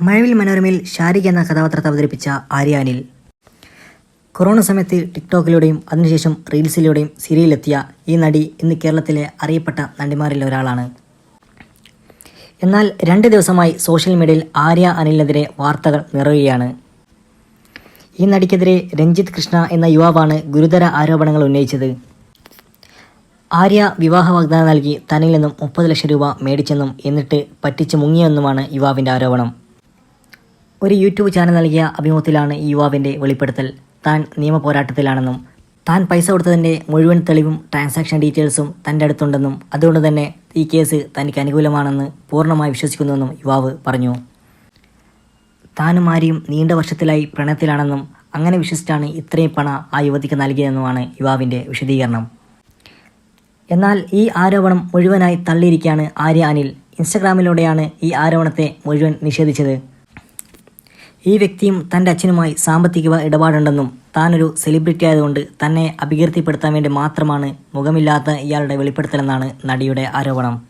മഴവിൽ മനോരമയിൽ ഷാരിഖ് എന്ന കഥാപാത്രത്തെ അവതരിപ്പിച്ച ആര്യാനിൽ. കൊറോണ സമയത്ത് ടിക്ടോക്കിലൂടെയും അതിനുശേഷം റീൽസിലൂടെയും സിരിയിലെത്തിയ ഈ നടി ഇന്ന് കേരളത്തിലെ അറിയപ്പെട്ട നടിമാരിൽ ഒരാളാണ്. എന്നാൽ രണ്ട് ദിവസമായി സോഷ്യൽ മീഡിയയിൽ ആര്യ അനിലിനെതിരെ വാർത്തകൾ നിറയുകയാണ്. ഈ നടിക്കെതിരെ രഞ്ജിത്ത് കൃഷ്ണ എന്ന യുവാവാണ് ഗുരുതര ആരോപണങ്ങൾ ഉന്നയിച്ചത്. ആര്യ വിവാഹ വാഗ്ദാനം നൽകി തന്നിൽ നിന്നും മുപ്പത് ലക്ഷം രൂപ മേടിച്ചെന്നും എന്നിട്ട് പറ്റിച്ചു മുങ്ങിയെന്നുമാണ് യുവാവിന്റെ ആരോപണം. ഒരു യൂട്യൂബ് ചാനൽ നൽകിയ അഭിമുഖത്തിലാണ് ഈ യുവാവിന്റെ വെളിപ്പെടുത്തൽ. താൻ നിയമ പോരാട്ടത്തിലാണെന്നും താൻ പൈസ കൊടുത്തതിന്റെ മുഴുവൻ തെളിവും ട്രാൻസാക്ഷൻ ഡീറ്റെയിൽസും തന്റെ അടുത്തുണ്ടെന്നും അതുകൊണ്ട് തന്നെ ഈ കേസ് തനിക്ക് അനുകൂലമാണെന്ന് പൂർണമായി വിശ്വസിക്കുന്നുവെന്നും യുവാവ് പറഞ്ഞു. താനും ആരെയും നീണ്ട വർഷത്തിലായി പ്രണയത്തിലാണെന്നും അങ്ങനെ വിശ്വസിച്ചാണ് ഇത്രയും പണ ആ യുവതിക്ക് നൽകിയതെന്നുമാണ് യുവാവിന്റെ വിശദീകരണം. എന്നാൽ ഈ ആരോപണം മുഴുവനായി തള്ളിയിരിക്കുകയാണ് ആര്യ അനിൽ. ഇൻസ്റ്റഗ്രാമിലൂടെയാണ് ഈ ആരോപണത്തെ മുഴുവൻ നിഷേധിച്ചത്. ഈ വ്യക്തിയും തന്റെ അച്ഛനുമായി സാമ്പത്തിക ഇടപാടുണ്ടെന്നും താനൊരു സെലിബ്രിറ്റി ആയതുകൊണ്ട് തന്നെ അപകീർത്തിപ്പെടുത്താൻ വേണ്ടി മാത്രമാണ് മുഖമില്ലാത്ത ഇയാളുടെ വെളിപ്പെടുത്തലെന്നാണ് നടിയുടെ ആരോപണം.